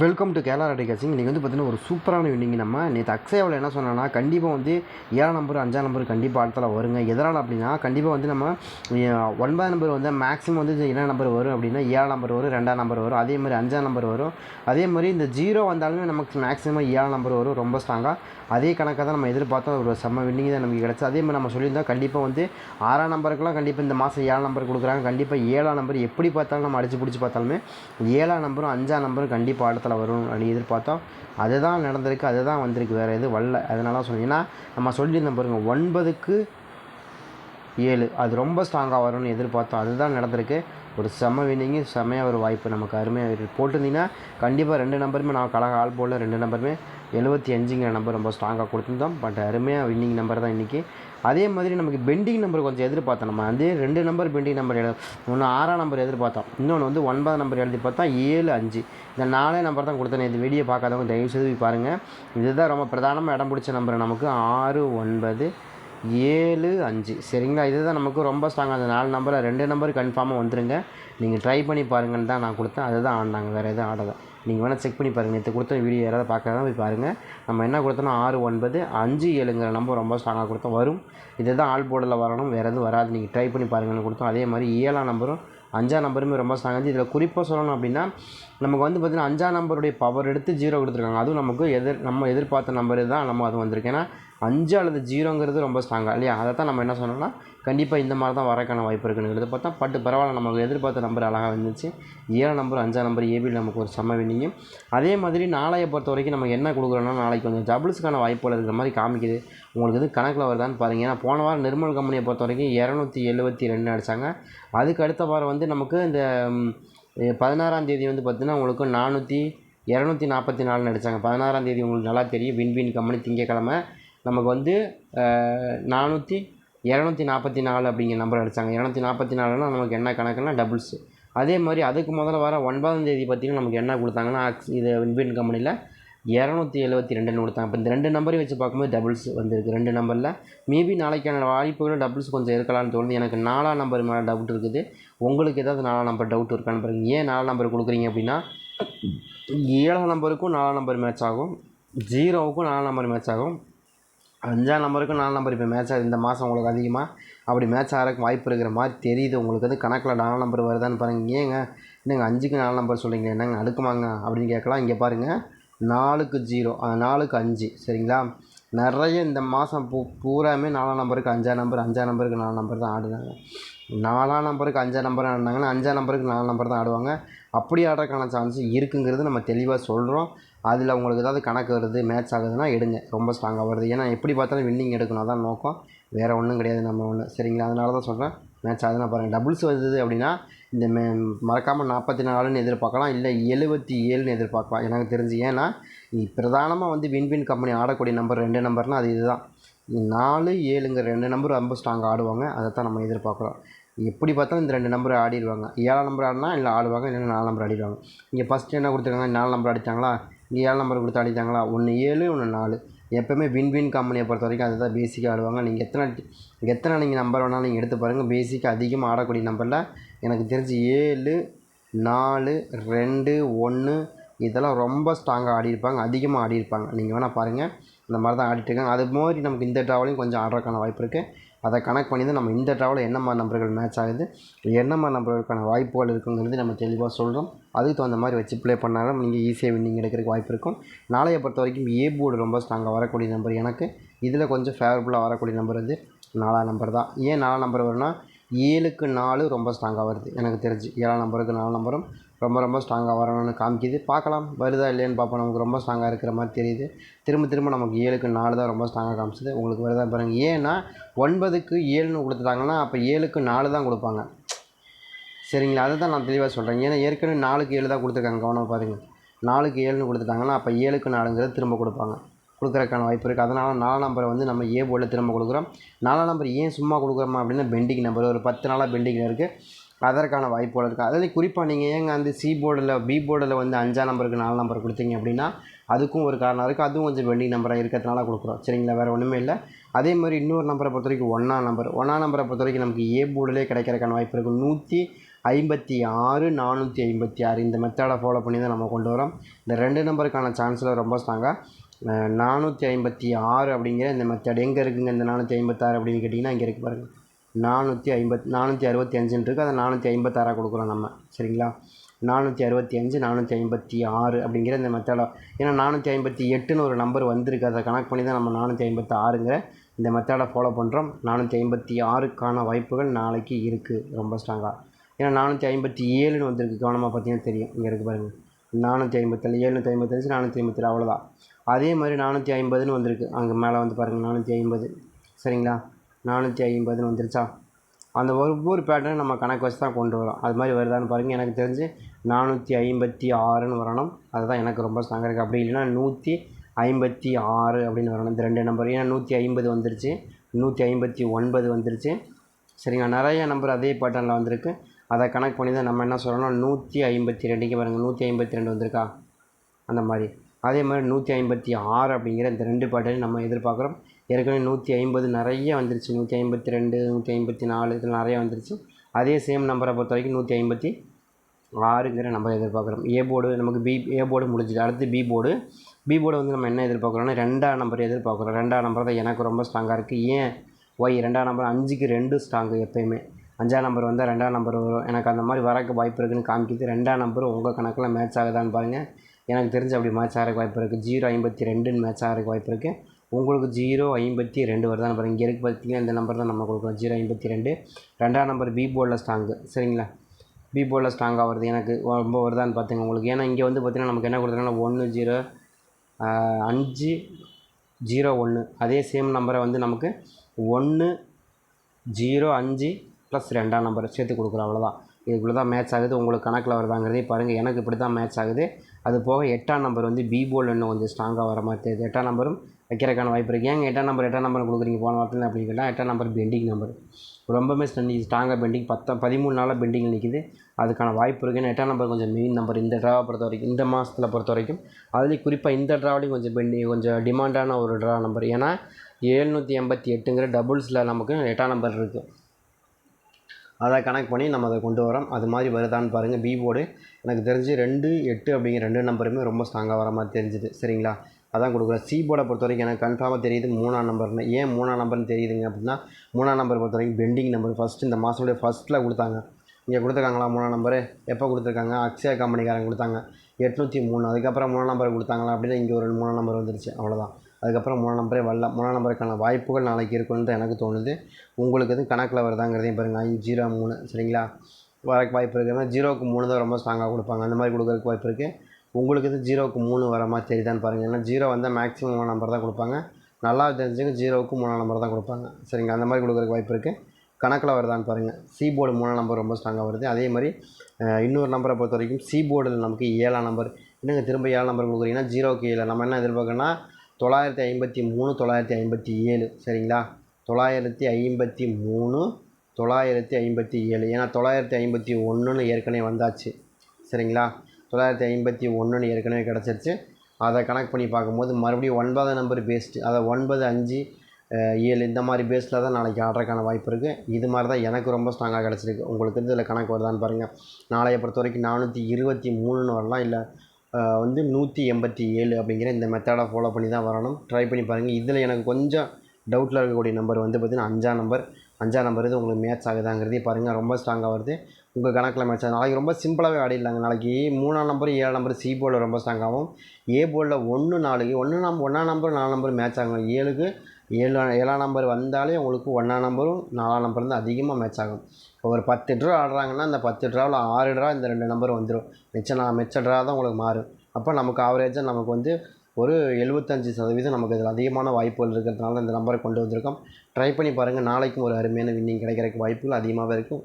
Welcome to கேலா ready கேசிங் இன்றைக்கி வந்து பார்த்தீங்கன்னா ஒரு சூப்பரான இன்னிங் நம்ம. நேற்று அக்ஷயாவில் என்ன சொன்னோன்னா கண்டிப்பாக வந்து ஏழாம் நம்பர் அஞ்சாம் நம்பர் கண்டிப்பாக அடுத்தல வருங்க. எதனால் அப்படின்னா கண்டிப்பாக வந்து நம்ம ஒன்பதாம் நம்பர் வந்து மேக்ஸிமம் வந்து என்ன நம்பர் வரும் அப்படின்னா ஏழாம் நம்பர் வரும் ரெண்டாம் நம்பர் வரும் அதே மாதிரி அஞ்சாம் நம்பர் வரும். அதே மாதிரி இந்த ஜீரோ வந்தாலுமே நமக்கு மேக்ஸிமம் ஏழாம் நம்பர் வரும் ரொம்ப ஸ்ட்ராங்காக அதே கணக்காக தான் நம்ம எதிர்பார்த்தோம் ஒரு செம்ம வின்னிங் தான் நமக்கு கிடச்சி. அதே மாதிரி நம்ம சொல்லியிருந்தோம் கண்டிப்பாக வந்து ஆறாம் நம்பருக்குலாம் கண்டிப்பாக இந்த மாதம் ஏழாம் நம்பர் கொடுக்குறாங்க. கண்டிப்பாக ஏழாம் நம்பர் எப்படி பார்த்தாலும் நம்ம அடிச்சு பிடிச்சி பார்த்தாலுமே ஏழாம் நம்பரும் அஞ்சாம் நம்பரும் கண்டிப்பாக இடத்துல வரும் அப்படின்னு எதிர்பார்த்தோம் அதுதான் நடந்திருக்கு அதுதான் வந்திருக்கு வேறு எதுவும் வரல. அதனால தான் சொன்னேன். ஏன்னா நம்ம சொல்லியிருந்தோம் பாருங்கள் ஒன்பதுக்கு ஏழு. அது ரொம்ப ஸ்ட்ராங்காக வரும்னு எதிர்பார்த்தோம். அதுதான் நடந்திருக்கு. ஒரு செம்ம வின்னிங்கு செம்மையாக ஒரு வாய்ப்பு. நமக்கு அருமையாக இருக்கு. போட்டிருந்தீங்கன்னா கண்டிப்பாக ரெண்டு நம்பருமே நான் கழக ஆள் போடல. ரெண்டு நம்பருமே எழுபத்தி அஞ்சுங்கிற நம்பர் ரொம்ப ஸ்ட்ராங்காக கொடுத்துருந்தோம். பட் அருமையாக வின்னிங் நம்பர் தான் இன்றைக்கி அதே மாதிரி நமக்கு பெண்டிங் நம்பர் கொஞ்சம் எதிர்பார்த்தோம். நம்ம அதே ரெண்டு நம்பர் பெண்டிங் நம்பர் எழுத ஒன்று ஆறாம் நம்பர் எதிர்பார்த்தோம். இன்னொன்று வந்து ஒன்பதாம் நம்பர் எழுதி பார்த்தா ஏழு அஞ்சு. இந்த நாலே நம்பர் தான் கொடுத்தேன். இந்த வீடியோ பார்க்காதவங்க தயவு செய்து பாருங்கள் இதுதான் ரொம்ப பிரதானமாக இடம் பிடிச்ச நம்பர் நமக்கு ஆறு ஒன்பது ஏழு அஞ்சு. சரிங்களா? இதுதான் நமக்கு ரொம்ப ஸ்ட்ராங்காக அந்த நாலு நம்பரில் ரெண்டு நம்பர் கன்ஃபார்மாக வந்துடுங்க நீங்கள் ட்ரை பண்ணி பாருங்கன்னு தான் நான் கொடுத்தேன். அதுதான் ஆடினாங்க வேறு எதுவும் ஆடலை. நீங்கள் வேணால் செக் பண்ணி பாருங்கள் நேற்று கொடுத்த வீடியோ யாராவது பார்க்கறதா போய் பாருங்கள் நம்ம என்ன கொடுத்தோம்னா ஆறு ஒன்பது அஞ்சு ஏழுங்கிற நம்பர் ரொம்ப ஸ்ட்ராங்காக கொடுத்தோம். வரும். இதுதான் ஆல் போர்டில் வரணும் வேறு எதுவும் வராது. நீங்கள் ட்ரை பண்ணி பாருங்கன்னு கொடுத்தோம். அதே மாதிரி ஏழாம் நம்பரும் அஞ்சாம் நம்பருமே ரொம்ப ஸ்ட்ராங் இருந்துச்சு. இதில் குறிப்பாக சொல்லணும் அப்படின்னா நமக்கு வந்து பார்த்திங்கன்னா அஞ்சாம் நம்பருடைய பவர் எடுத்து ஜீரோ கொடுத்துருக்காங்க. அதுவும் நமக்கு எதிர் நம்ம எதிர்பார்த்த நம்பர் தான் நம்ம அது வந்திருக்கு. ஏன்னா அஞ்சு அல்லது ஜீரோங்கிறது ரொம்ப ஸ்ட்ராங்காக இல்லையா? அதை தான் நம்ம என்ன சொன்னோம்னா கண்டிப்பாக இந்த மாதிரி தான் வரக்கான வாய்ப்பு இருக்குங்கிறத பார்த்தா பட்டு பரவாயில்ல நமக்கு எதிர்பார்த்த நம்பர் அழகாக வந்துச்சு. ஏழாம் நம்பர் அஞ்சாம் நம்பர் ஏபியில் நமக்கு ஒரு செம்ம வின்னிங்கும் அதே மாதிரி நாளையை பொறுத்த வரைக்கும் நம்ம என்ன கொடுக்குறோன்னா நாளைக்கு கொஞ்சம் டபுள்ஸுக்கான வாய்ப்புகள் இருக்கிற மாதிரி காமிக்குது. உங்களுக்கு இது கணக்கில் வருதான்னு பாருங்கள் ஏன்னா போன வாரம் நிர்மல் கம்பெனியை பொறுத்த வரைக்கும் இரநூத்தி எழுபத்தி ரெண்டு அடித்தாங்க அதுக்கு அடுத்த வாரம் வந்து நமக்கு இந்த பதினாறாம் தேதி வந்து பார்த்திங்கன்னா உங்களுக்கு நானூற்றி இரநூத்தி நாற்பத்தி நாலுன்னு அடித்தாங்க பதினாறாம் தேதி உங்களுக்கு நல்லா தெரியும். விண்வீன் கம்பெனி திங்கக்கிழமை. நமக்கு வந்து நானூற்றி இரநூத்தி நாற்பத்தி நாலு அப்படிங்கிற நம்பர் அடித்தாங்க இரநூத்தி நாற்பத்தி நாலுனா நமக்கு என்ன கணக்குனா டபுள்ஸு அதே மாதிரி அதுக்கு முதல்ல வர ஒன்பதாம் தேதி பார்த்திங்கன்னா நமக்கு என்ன கொடுத்தாங்கன்னா ஆக்ஸ் இது வின்பின் கம்பெனியில் இரநூத்தி எழுபத்தி ரெண்டுன்னு கொடுத்தாங்க. இப்போ இந்த ரெண்டு நம்பரையும் வச்சு பார்க்கும்போது டபுள்ஸ் வந்திருக்கு. ரெண்டு நம்பரில் மேபி நாளைக்கான வாய்ப்புகளும் டபுள்ஸ் கொஞ்சம் இருக்கலாம்னு தோணுது. எனக்கு நாலாம் நம்பர் மேலே டவுட் இருக்குது. உங்களுக்கு ஏதாவது நாலாம் நம்பர் டவுட் இருக்கான்னு பாருங்க. ஏன் நாலாம் நம்பர் கொடுக்குறீங்க அப்படின்னா ஏழாம் நம்பருக்கும் நாலாம் நம்பர் மேட்ச் ஆகும். ஜீரோவுக்கும் நாலாம் நம்பர் மேட்ச் ஆகும். அஞ்சாம் நம்பருக்கும் நாலு நம்பர் இப்போ மேட்ச் ஆகுது இந்த மாதம் உங்களுக்கு அதிகமாக அப்படி மேட்ச் ஆகிறக்கு வாய்ப்பு இருக்கிற மாதிரி தெரியுது. உங்களுக்கு வந்து கணக்கில் நாலு நம்பர் வருதான்னு பாருங்கள் ஏங்க என்னங்க அஞ்சுக்கு நாலு நம்பர் சொல்கிறீங்க என்னங்க அடுக்குமாங்க? அப்படின்னு கேட்கலாம். இங்கே பாருங்கள் நாலுக்கு ஜீரோ நாலுக்கு அஞ்சு. சரிங்களா? நிறைய இந்த மாதம் பூ பூராமே நாலாம் நம்பருக்கு அஞ்சாம் நம்பர் அஞ்சாம் நம்பருக்கு நாலு நம்பர் தான் ஆடுனாங்க நாலாம் நம்பருக்கு அஞ்சாம் நம்பர் ஆடினாங்கன்னா அஞ்சாம் நம்பருக்கு நாலு நம்பர் தான் ஆடுவாங்க. அப்படி ஆடுறதுக்கான சான்ஸ் இருக்குங்கிறது நம்ம தெளிவாக சொல்கிறோம் அதில் உங்களுக்கு ஏதாவது கணக்கு வருது மேட்ச் ஆகுதுன்னா எடுங்க. ரொம்ப ஸ்ட்ராங்காக வருது. ஏன்னா எப்படி பார்த்தாலும் வின்னிங் எடுக்கணும். அதான் நோக்கம். வேறு ஒன்றும் கிடையாது நம்ம ஒன்று சரிங்களா? அதனால தான் சொல்கிறேன் மேட்ச் ஆகுதுன்னா பாருங்கள் டபுள்ஸ் வருது அப்படின்னா இந்த மே மறக்காமல் நாற்பத்தி நாலுன்னு எதிர்பார்க்கலாம். இல்லை எழுபத்தி ஏழுன்னு எதிர்பார்க்கலாம். எனக்கு தெரிஞ்சு. ஏன்னா பிரதானமாக வந்து வின் வின் கம்பெனி ஆடக்கூடிய நம்பர் ரெண்டு நம்பர்னால் அது இதுதான். நாலு ஏழுங்கிற ரெண்டு நம்பர் ரொம்ப ஸ்ட்ராங்காக ஆடுவாங்க. அதை தான் நம்ம எதிர்பார்க்குறோம். எப்படி பார்த்தாலும் இந்த ரெண்டு நம்பர் ஆடிடுவாங்க. ஏழாம் நம்பர் ஆடினா இல்லை ஆடுவாங்க இல்லைன்னா நாலு நம்பர் ஆடிடுவாங்க. இங்கே ஃபஸ்ட்டு என்ன கொடுத்துருக்காங்க? நாலு நம்பர் அடித்தாங்களா இங்கே ஏழு நம்பர் கொடுத்து அடித்தாங்களா ஒன்று ஏழு ஒன்று நாலு. எப்போவுமே வின் வின் கம்பெனியை பொறுத்த வரைக்கும் அதுதான் பேசிக்காக ஆடுவாங்க. நீங்கள் எத்தனை எத்தனை நீங்கள் நம்பர் வேணாலும் நீங்கள் எடுத்து பாருங்கள் பேசிக்காக அதிகமாக ஆடக்கூடிய நம்பரில் எனக்கு தெரிஞ்சு ஏழு நாலு ரெண்டு ஒன்று இதெல்லாம் ரொம்ப ஸ்ட்ராங்காக ஆடியிருப்பாங்க. அதிகமாக ஆடியிருப்பாங்க. நீங்கள் வேணால் பாருங்கள் இந்த மாதிரி தான் ஆடிட்டுருக்காங்க அது மாதிரி நமக்கு இந்த ட்ராவலையும் கொஞ்சம் ஆடுறதுக்கான வாய்ப்பு இருக்குது அதை கனெக்ட் பண்ணி தான் நம்ம இந்த ட்ராவலில் என்ன மாதிரி நம்பர்கள் மேட்ச் ஆகுது என்ன மாதிரி நம்பர்களுக்கான வாய்ப்புகள் இருக்குங்கிறது நம்ம தெளிவாக சொல்கிறோம் அதுக்கு தகுந்த மாதிரி வச்சு ப்ளே பண்ணாலும் நீங்கள் ஈஸியாக வின்னிங் எடுக்கிறதுக்கு வாய்ப்பு இருக்கும். நாளையை பொறுத்த வரைக்கும் ஏ போர்டு ரொம்ப ஸ்ட்ராங்காக வரக்கூடிய நம்பர் எனக்கு. இதில் கொஞ்சம் ஃபேவரபுளாக வரக்கூடிய நம்பர் வந்து நாலாம் நம்பர் தான். ஏன் நாலாம் நம்பர் வரும்னா ஏழுக்கு நாலு ரொம்ப ஸ்ட்ராங்காக வருது. எனக்கு தெரிஞ்சு. ஏழாம் நம்பருக்கு நாலு நம்பரும் ரொம்ப ரொம்ப ஸ்ட்ராங்காக வரணும்னு காமிக்குது. பார்க்கலாம் வருதா இல்லையான்னு பார்ப்போம். நமக்கு ரொம்ப ஸ்ட்ராங்காக இருக்கிற மாதிரி தெரியுது. திரும்ப திரும்ப நமக்கு ஏழுக்கு நாலு தான் ரொம்ப ஸ்ட்ராங்காக காமிச்சிது. உங்களுக்கு வருதா பாருங்கள் ஏன்னா ஒன்பதுக்கு ஏழுன்னு கொடுத்துட்டாங்கன்னா அப்போ ஏழுக்கு நாலு தான் கொடுப்பாங்க. சரிங்களா? அதை தான் நான் தெளிவாக சொல்கிறேன் ஏன்னா ஏற்கனவே நாலுக்கு ஏழு தான் கொடுத்துருக்காங்க. கவனம் பாருங்கள் நாலுக்கு ஏழுன்னு கொடுத்துட்டாங்கன்னா அப்போ ஏழுக்கு நாலுங்கிறது திரும்ப கொடுப்பாங்க. கொடுக்குறதுக்கான வாய்ப்பு இருக்குது அதனால் நாலாம் நம்பரை வந்து நம்ம ஏ போர்டில் திரும்ப கொடுக்குறோம். நாலாம் நம்பர் ஏன் சும்மா கொடுக்குறோமா அப்படின்னா பெண்டிங் நம்பர் ஒரு பத்து நாளாக பெண்டிங்கில் இருக்குது அதற்கான வாய்ப்புகள் இருக்குது அதில் குறிப்பாக நீங்கள் ஏங்க அந்த சி போர்டில் பி போர்டில் வந்து அஞ்சாம் நம்பருக்கு நாலு நம்பர் கொடுத்தீங்க அப்படின்னா அதுக்கும் ஒரு காரணம் இருக்குது அதுவும் கொஞ்சம் பெண்டிங் நம்பராக இருக்கிறதுனால கொடுக்குறோம். சரிங்களா? வேறு ஒன்றுமே இல்லை. அதே மாதிரி இன்னொரு நம்பரை பொறுத்த வரைக்கும் ஒன்றாம் நம்பர். ஒன்றாம் நம்பரை பொறுத்த வரைக்கும் நமக்கு ஏ போர்டிலே கிடைக்கிறதுக்கான வாய்ப்பு இருக்குது நூற்றி ஐம்பத்தி ஆறு நானூற்றி ஐம்பத்தி ஆறு. இந்த மெத்தடை ஃபாலோ பண்ணி தான் நம்ம கொண்டு வரோம். இந்த ரெண்டு நம்பருக்கான சான்ஸில் ரொம்ப ஸ்ட்ராங்காக நானூற்றி ஐம்பத்தி ஆறு அப்படிங்கிற இந்த மெத்தட் எங்கே இருக்குங்க? இந்த நானூற்றி ஐம்பத்தாறு அப்படின்னு கேட்டிங்கன்னா இங்கே இருக்குது பாருங்கள் நானூற்றி ஐம்பத் நானூற்றி அறுபத்தி அஞ்சுன்னு இருக்குது அதை நானூற்றி ஐம்பத்தாறாக கொடுக்குறோம் நம்ம. சரிங்களா? நானூற்றி அறுபத்தி அஞ்சு நானூற்றி ஐம்பத்தி ஆறு அப்படிங்கிற இந்த மெத்தடை ஏன்னா நானூற்றி ஐம்பத்தி எட்டுன்னு ஒரு நம்பர் வந்திருக்கு. அதை கணக்கு பண்ணி தான் நம்ம நானூற்றி ஐம்பத்தி ஆறுங்கிற இந்த மெத்தடை ஃபாலோ பண்ணுறோம் நானூற்றி ஐம்பத்தி ஆறுக்கான வாய்ப்புகள் நாளைக்கு இருக்குது ரொம்ப ஸ்ட்ராங்காக ஏன்னா நானூற்றி ஐம்பத்தி ஏழுன்னு வந்திருக்கு. கவனமாக பார்த்தீங்கன்னா தெரியும். இங்கே இருக்குது பாருங்கள் நானூற்றி ஐம்பத்தேழு எழுநூற்றி ஐம்பத்தஞ்சு நானூற்றி ஐம்பத்தேழு அவ்வளோதான் அதே மாதிரி நானூற்றி ஐம்பதுன்னு வந்திருக்கு. அங்கே மேலே வந்து பாருங்கள் நானூற்றி ஐம்பது. சரிங்களா? நானூற்றி ஐம்பதுன்னு வந்துருச்சா? அந்த ஒவ்வொரு பேட்டர்னும் நம்ம கணக்கு வச்சு தான் கொண்டு வரோம். அது மாதிரி வருதான்னு பாருங்கள் எனக்கு தெரிஞ்சு நானூற்றி ஐம்பத்தி ஆறுன்னு வரணும். அதுதான் எனக்கு ரொம்ப ஸ்ட்ராங்காக இருக்குது அப்படி இல்லைன்னா நூற்றி ஐம்பத்தி ஆறு அப்படின்னு வரணும். இந்த ரெண்டு நம்பர் ஏன்னா நூற்றி ஐம்பது வந்துருச்சு. நூற்றி ஐம்பத்தி ஒன்பது வந்துருச்சு. சரிங்களா? நிறைய நம்பர் அதே பேட்டர்னில் வந்திருக்கு. அதை கணக்கு பண்ணி தான் நம்ம என்ன சொல்லணும்? நூற்றி ஐம்பத்தி ரெண்டுக்கு பாருங்கள் நூற்றி ஐம்பத்தி ரெண்டு வந்திருக்கா? அந்த மாதிரி. அதே மாதிரி நூற்றி ஐம்பத்தி ஆறு அப்படிங்கிற இந்த ரெண்டு பேட்டர்னையும் நம்ம எதிர்பார்க்குறோம். ஏற்கனவே நூற்றி ஐம்பது நிறைய வந்துருச்சு. நூற்றி ஐம்பத்தி ரெண்டு நூற்றி ஐம்பத்தி நாலு இதில் நிறைய வந்துருச்சு. அதே சேம் நம்பரை பொறுத்த வரைக்கும் நூற்றி ஐம்பத்தி ஆறுங்கிற நம்பர் எதிர்பார்க்குறோம். ஏ போர்டு நமக்கு பி ஏ போர்டு முடிஞ்சுது. அடுத்து பி போர்டு பி போர்டு வந்து நம்ம என்ன எதிர்பார்க்குறோம்னா ரெண்டாம் நம்பர் எதிர்பார்க்குறோம். ரெண்டாம் நம்பர் தான் எனக்கு ரொம்ப ஸ்ட்ராங்காக இருக்குது ஏன்? ஒய் ரெண்டாம் நம்பர் அஞ்சுக்கு ரெண்டு ஸ்ட்ராங்கு எப்போயுமே. அஞ்சாம் நம்பர் வந்தால் ரெண்டாம் நம்பர் வரும். எனக்கு அந்த மாதிரி வரக்கு வாய்ப்பு இருக்குதுன்னு காமிக்கிது. ரெண்டாம் நம்பர் உங்கள் கணக்கில் மேட்ச் ஆகுதான்னு பாருங்கள் எனக்கு தெரிஞ்சு அப்படி மேட்ச் ஆகிறக்கு வாய்ப்பு இருக்குது ஜீரோ ஐம்பத்தி ரெண்டுன்னு மேட்ச் ஆகிறக்கு வாய்ப்பு இருக்குது உங்களுக்கு ஜீரோ ஐம்பத்தி ரெண்டு வருதான்னு பாருங்கள் இங்கே இருக்குது பார்த்தீங்கன்னா இந்த நம்பர் தான் நம்ம கொடுக்குறோம் ஜீரோ ஐம்பத்தி ரெண்டு. ரெண்டாம் நம்பர் பி போர்டில் ஸ்ட்ராங்கு சரிங்களா? பி போர்டில் ஸ்ட்ராங்காக வருது. எனக்கு ரொம்ப வருதான்னு பார்த்துங்க உங்களுக்கு. ஏன்னா இங்கே வந்து பார்த்தீங்கன்னா நமக்கு என்ன கொடுத்துருக்காங்கன்னா ஒன்று ஜீரோ அஞ்சு ஜீரோ ஒன்று அதே சேம் நம்பரை வந்து நமக்கு ஒன்று ஜீரோ அஞ்சு ப்ளஸ் ரெண்டாம் நம்பர் சேர்த்து கொடுக்குறோம். அவ்வளோதான் இதுக்குள்ளே தான் மேட்ச் ஆகுது. உங்களுக்கு கணக்கில் வருதாங்கிறதே பாருங்கள் எனக்கு இப்படி தான் மேட்ச் ஆகுது. அது போக எட்டாம் நம்பர் வந்து பி போல் இன்னும் கொஞ்சம் ஸ்ட்ராங்காக வர மாதிரி தெரியுது. எட்டாம் நம்பரும் வைக்கிறக்கான வாய்ப்பு இருக்குது ஏங்க எட்டாம் நம்பர் எட்டாம் நம்பர் கொடுக்குறீங்க போன வாரத்தில் அப்படின்னு கேட்டால் எட்டாம் நம்பர் பெண்டிங் நம்பர் ரொம்பவே ஸ்டண்டி ஸ்ட்ராங்காக பெண்டிங் பத்த பதிமூணு நாளாக பெண்டிங்கில் நிற்கிது அதுக்கான வாய்ப்பு இருக்குன்னு எட்டாம் நம்பர் கொஞ்சம் மெயின் நம்பர் இந்த ட்ராவை பொறுத்த வரைக்கும் இந்த மாதத்தில் பொறுத்த வரைக்கும். அதுலேயும் குறிப்பாக இந்த ட்ராவிலையும் கொஞ்சம் பெண்டிங் கொஞ்சம் டிமாண்டான ஒரு ட்ரா நம்பர் ஏன்னா ஏழ்நூற்றி எண்பத்தி எட்டுங்கிற டபுள்ஸில் நமக்கு எட்டாம் நம்பர் இருக்குது அதை கனெக்ட் பண்ணி நம்ம அதை கொண்டு வரோம். அது மாதிரி வருதான்னு பாருங்கள் பி போர்டு எனக்கு தெரிஞ்சு ரெண்டு எட்டு அப்படிங்கிற ரெண்டு நம்பருமே ரொம்ப ஸ்ட்ராங்காக வர மாதிரி தெரிஞ்சுது. சரிங்களா? அதான் கொடுக்குறேன். சி போர்டை பொறுத்த வரைக்கும் எனக்கு கன்ஃபார்மாக தெரியுது மூணாம் நம்பர்னு ஏன் மூணாம் நம்பர்னு தெரியுதுங்க அப்படின்னா மூணாம் நம்பர் பொறுத்த வரைக்கும் பெண்டிங் நம்பர் ஃபஸ்ட்டு இந்த மாதத்துடைய ஃபஸ்ட்டில் கொடுத்தாங்க. இங்கே கொடுத்துருக்காங்களா மூணாம் நம்பரு எப்போ கொடுத்துருக்காங்க? அக்ஷயா கம்பெனிக்காரங்க கொடுத்தாங்க. எட்நூற்றி மூணு. அதுக்கப்புறம் மூணாம் நம்பர் கொடுத்தாங்களா அப்படின்னா இங்கே ஒரு மூணாம் நம்பர் வந்துருச்சு. அவ்வளோதான் அதுக்கப்புறம் மூணாம் நம்பரே வரல. மூணாம் நம்பருக்கான வாய்ப்புகள் நாளைக்கு இருக்குன்னு எனக்கு தோணுது. உங்களுக்கு எதுவும் கணக்கில் வருதாங்கிறதையும் பாருங்கள் அஞ்சு ஜீரோ மூணு. சரிங்களா? வரக்கு வாய்ப்பு இருக்குதுன்னா ஜீரோவுக்கு மூணு தான் ரொம்ப ஸ்ட்ராங்காக கொடுப்பாங்க. அந்த மாதிரி கொடுக்குறதுக்கு வாய்ப்பு இருக்குது உங்களுக்கு இது ஜீரோவுக்கு மூணு வர மாதிரி தெரியுதான்னு பாருங்கள் ஏன்னா ஜீரோ வந்தால் மேக்ஸிமம் மூணு நம்பர் தான் கொடுப்பாங்க. நல்லா தெரிஞ்சுங்க ஜீரோவுக்கு மூணாம் நம்பர் தான் கொடுப்பாங்க. சரிங்க அந்த மாதிரி கொடுக்குறக்கு வாய்ப்பு இருக்குது கணக்கில் வருதான்னு பாருங்கள் சி போர்டு மூணாம் நம்பர் ரொம்ப ஸ்ட்ராங்காக வருது. அதே மாதிரி இன்னொரு நம்பரை பொறுத்த வரைக்கும் சி போர்டில் நமக்கு ஏழாம் நம்பர் என்னங்க திரும்ப ஏழாம் நம்பர் கொடுக்குறீங்கன்னா ஜீரோக்கு ஏழு. நம்ம என்ன எதிர்பார்க்கணும்னா தொள்ளாயிரத்தி ஐம்பத்தி மூணு தொள்ளாயிரத்தி ஐம்பத்தி ஏழு. சரிங்களா? தொள்ளாயிரத்தி ஐம்பத்தி மூணு தொள்ளாயிரத்தி ஐம்பத்தி ஏழு. ஏன்னா தொள்ளாயிரத்தி ஐம்பத்தி ஒன்றுன்னு ஏற்கனவே வந்தாச்சு. சரிங்களா? தொள்ளாயிரத்தி ஐம்பத்தி ஒன்றுன்னு ஏற்கனவே கிடச்சிருச்சு. அதை கனெக்ட் பண்ணி பார்க்கும்போது மறுபடியும் ஒன்பதாம் நம்பர் பேஸ்ட்டு அதை ஒன்பது அஞ்சு ஏழு இந்த மாதிரி பேஸில் தான் நாளைக்கு ஆடுறதுக்கான வாய்ப்பு இருக்குது இது மாதிரி தான் எனக்கு ரொம்ப ஸ்ட்ராங்காக கிடச்சிருக்கு. உங்களுக்கு இதில் கணக்கு வருதான்னு பாருங்கள் நாளைய பொறுத்த வரைக்கும் நானூற்றி இருபத்தி மூணுன்னு வரலாம். இல்லை வந்து நூற்றி எண்பத்தி ஏழு அப்படிங்கிற இந்த மெத்தடை ஃபாலோ பண்ணி தான் வரணும். ட்ரை பண்ணி பாருங்கள் இதில் எனக்கு கொஞ்சம் டவுட்டில் இருக்கக்கூடிய நம்பர் வந்து பார்த்திங்கன்னா அஞ்சாம் நம்பர் அஞ்சாம் நம்பர் இது உங்களுக்கு மேட்ச் ஆகுதாங்கிறதே பாருங்கள் ரொம்ப ஸ்ட்ராங்காக வருது. உங்கள் கணக்கில் மேட்ச் ஆகுது. நாளைக்கு ரொம்ப சிம்பிளாகவே ஆடிடலாங்க நாளைக்கு மூணாம் நம்பர் ஏழாம் நம்பர் சி போர்டில் ரொம்ப ஸ்ட்ராங்காகவும் ஏ போர்டில் ஒன்று நாளைக்கு ஒன்று நம்பர் ஒன்றாம் நம்பர் நாலாம் நம்பர் மேட்ச் ஆகும். ஏழுக்கு ஏழு ஏழாம் நம்பர் வந்தாலே உங்களுக்கு ஒன்றாம் நம்பரும் நாலாம் நம்பர் வந்து அதிகமாக மேட்ச் ஆகும். இப்போ ஒரு பத்து ட்ரா ஆடுறாங்கன்னா அந்த பத்து ட்ராவில் ஆறு ட்ரா இந்த ரெண்டு நம்பர் வந்துடும் மிச்சம் நான் மிச்ச ட்ரா தான் உங்களுக்கு மாறும். அப்போ நமக்கு ஆவரேஜாக நமக்கு வந்து ஒரு எழுபத்தஞ்சி சதவீதம் நமக்கு இதில் அதிகமான வாய்ப்புகள் இருக்கிறதுனால இந்த நம்பரை கொண்டு வந்திருக்கோம். ட்ரை பண்ணி பாருங்கள் நாளைக்கும் ஒரு அருமையான வின்னிங் கிடைக்கிறக்கு வாய்ப்புகள் அதிகமாகவே இருக்கும்.